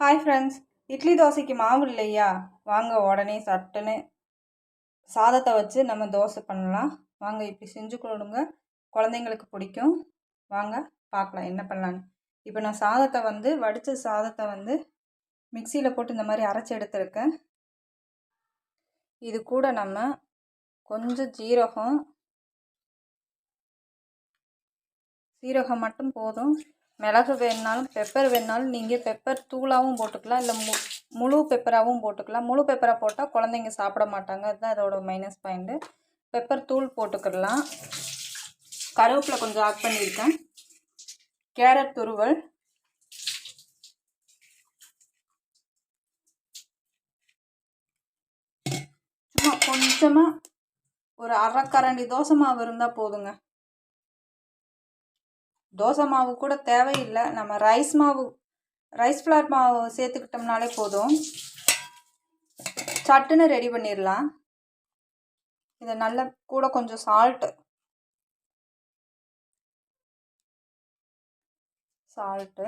Hi friends idli தோசைக்கு மாவு இல்லையா? வாங்க உடனே சட்டுன்னு சாதத்தை வச்சு நம்ம தோசை பண்ணலாம். வாங்க இப்படி செஞ்சு கொடுங்க. குழந்தைங்களுக்கு பிடிக்கும். வாங்க பார்க்கலாம் என்ன பண்ணலான்னு இப்போ நான் சாதத்தை வந்து வடித்த சாதத்தை வந்து மிக்சியில் போட்டு இந்த மாதிரி அரைச்சி எடுத்துருக்கேன். இது கூட நம்ம கொஞ்சம் ஜீரகம் சீரகம் மட்டும் போதும். மிளகு வேணுனாலும் பெப்பர் வேணுனாலும் நீங்கள் பெப்பர் தூளாகவும் போட்டுக்கலாம் இல்லை மு முழு பெப்பராகவும் போட்டுக்கலாம். முழு பெப்பராக போட்டால் குழந்தைங்க சாப்பிட மாட்டாங்க. அதுதான் அதோட மைனஸ் பாயிண்ட்டு பெப்பர் தூள் போட்டுக்கிடலாம் கருவேப்பிலை கொஞ்சம் ஆட் பண்ணியிருக்கேன். கேரட் துருவல். சும்மா கொஞ்சமாக ஒரு அரைக்கரண்டி தோசை மாவு இருந்தால் போதுங்க. தோசை மாவு கூட தேவையில்லை. நம்ம ரைஸ் மாவு ரைஸ் ஃப்ளார் மாவு சேர்த்துக்கிட்டோம்னாலே போதும். சட்டுன்னு ரெடி பண்ணிடலாம். இதை நல்ல கூட கொஞ்சம் சால்ட்டு சால்ட்டு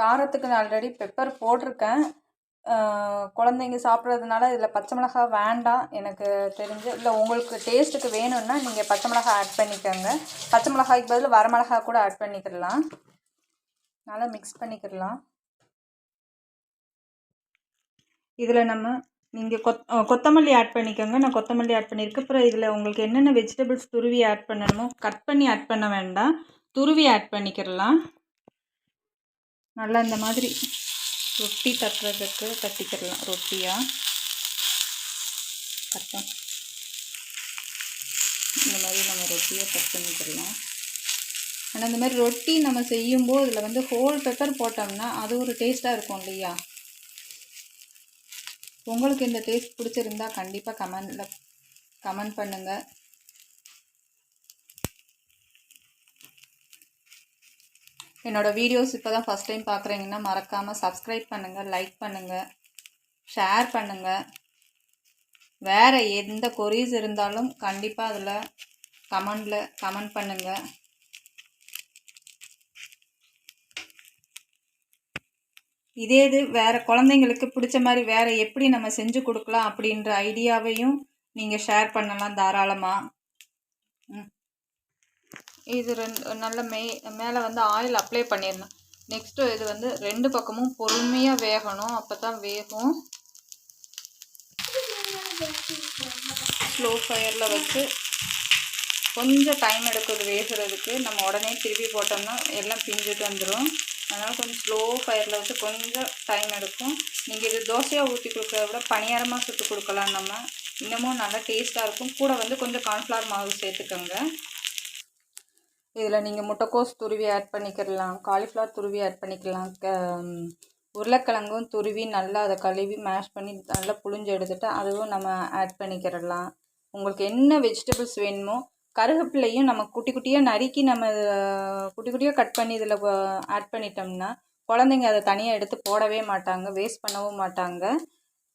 காரத்துக்கு நான் ஆல்ரெடி பெப்பர் போட்டிருக்கேன். குழந்தைங்க சாப்பிட்றதுனால இதில் பச்சை மிளகா வேண்டாம் எனக்கு தெரிஞ்சு. இல்லை உங்களுக்கு டேஸ்ட்டுக்கு வேணும்னா நீங்கள் பச்சை மிளகா ஆட் பண்ணிக்கோங்க. பச்சை மிளகாய்க்கு பதில் வரமிளகா கூட ஆட் பண்ணிக்கிடலாம். நல்லா மிக்ஸ் பண்ணிக்கிடலாம். இதில் நம்ம நீங்கள் கொத் கொத்தமல்லி ஆட் பண்ணிக்கோங்க. நான் கொத்தமல்லி ஆட் பண்ணியிருக்கேன். அப்புறம் இதில் உங்களுக்கு என்னென்ன வெஜிடபிள்ஸ் துருவி ஆட் பண்ணணுமோ கட் பண்ணி ஆட் பண்ண வேண்டாம். துருவி ஆட் பண்ணிக்கிடலாம். நல்லா இந்த மாதிரி ரொட்டி தட்டுறதுக்கு தட்டிக்கிடலாம் ரொட்டியாக தட்டம். இந்த மாதிரி நம்ம ரொட்டியை கட் பண்ணிக்கிடலாம் ஆனால் இந்த மாதிரி ரொட்டி நம்ம செய்யும்போது இதில் வந்து ஹோல் பெப்பர் போட்டோம்னா அது ஒரு டேஸ்ட்டாக இருக்கும் இல்லையா? உங்களுக்கு இந்த டேஸ்ட் பிடிச்சிருந்தா கண்டிப்பாக கமெண்டில் கமெண்ட் பண்ணுங்கள் என்னோடய வீடியோஸ் இப்போ தான் ஃபஸ்ட் டைம் பார்க்குறீங்கன்னா மறக்காமல் சப்ஸ்கிரைப் பண்ணுங்கள் லைக் பண்ணுங்கள் ஷேர் பண்ணுங்கள் வேறு எந்த கொரீஸ் இருந்தாலும் கண்டிப்பாக அதில் கமெண்டில் கமெண்ட் பண்ணுங்கள் இதே இது வேறு குழந்தைங்களுக்கு பிடிச்ச மாதிரி வேறு எப்படி நம்ம செஞ்சு கொடுக்கலாம் அப்படின்ற ஐடியாவையும் நீங்கள் ஷேர் பண்ணலாம் தாராளமாக ம். இது ரெண்டு நல்ல மே மேலே வந்து ஆயில் அப்ளை பண்ணிடணும் நெக்ஸ்ட்டு இது வந்து ரெண்டு பக்கமும் பொறுமையாக வேகணும். அப்போ தான் வேகும் ஸ்லோ ஃபயரில் வச்சு கொஞ்சம் டைம் எடுக்குது வேகிறதுக்கு. நம்ம உடனே திருப்பி போட்டோம்னா எல்லாம் பிஞ்சிட்டு வந்துடும் அதனால் கொஞ்சம் ஸ்லோ ஃபயரில் வச்சு கொஞ்சம் டைம் எடுக்கும். நீங்கள் இது தோசையாக ஊற்றி கொடுக்குறத விட பணியாரமாக சுட்டு கொடுக்கலாம் நம்ம. இன்னமும் நல்லா டேஸ்ட்டாக இருக்கும். கூட வந்து கொஞ்சம் கார்ன்ஃப்ளவர் மாவு சேர்த்துக்கோங்க. இதில் நீங்கள் முட்டைக்கோஸ் துருவி ஆட் பண்ணிக்கிடலாம். காலிஃப்ளவர் துருவி ஆட் பண்ணிக்கலாம் க உருளைக்கிழங்கும் துருவி நல்லா அதை கழுவி மேஷ் பண்ணி நல்லா புழிஞ்சு எடுத்துகிட்டு அதுவும் நம்ம ஆட் பண்ணிக்கிடலாம். உங்களுக்கு என்ன வெஜிடபிள்ஸ் வேணுமோ கருவேப்பிலையும் நம்ம குட்டி குட்டியாக நறுக்கி நம்ம குட்டி குட்டியாக கட் பண்ணி இதில் ஆட் பண்ணிட்டோம்னா குழந்தைங்க அதை தனியாக எடுத்து போடவே மாட்டாங்க வேஸ்ட் பண்ணவும் மாட்டாங்க.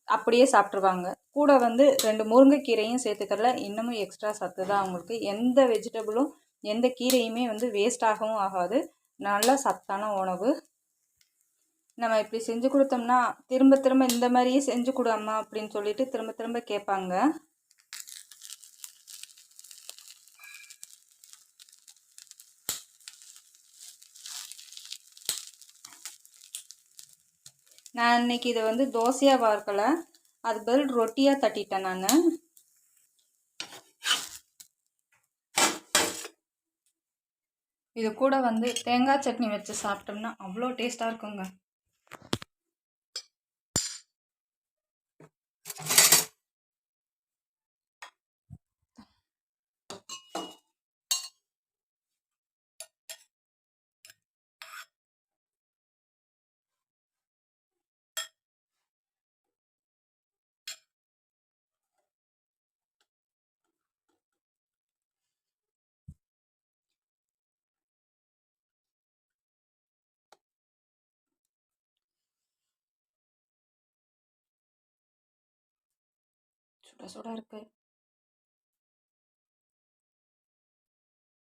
அப்படியே சாப்பிட்ருவாங்க கூட வந்து ரெண்டு முருங்கைக்கீரையும் சேர்த்துக்கறல இன்னமும் எக்ஸ்ட்ரா சத்து தான் அவங்களுக்கு. எந்த வெஜிடபிளும் எந்த கீரையுமே வந்து வேஸ்ட் ஆகவும் ஆகாது. நல்ல சத்தான உணவு. நம்ம இப்படி செஞ்சு கொடுத்தோம்னா திரும்ப திரும்ப இந்த மாதிரியே செஞ்சு கொடு அம்மா அப்படின்னு சொல்லிட்டு திரும்ப திரும்ப கேட்பாங்க. நான் இன்னைக்கு இதை வந்து தோசையாக வார்க்கலை அதுக்கு பதில் ரொட்டியாக தட்டிட்டேன் நான். இது கூட வந்து தேங்காய் சட்னி வச்சு சாப்பிட்டோம்னா அவ்வளோ டேஸ்ட்டாக இருக்குங்க. şurası orada arka.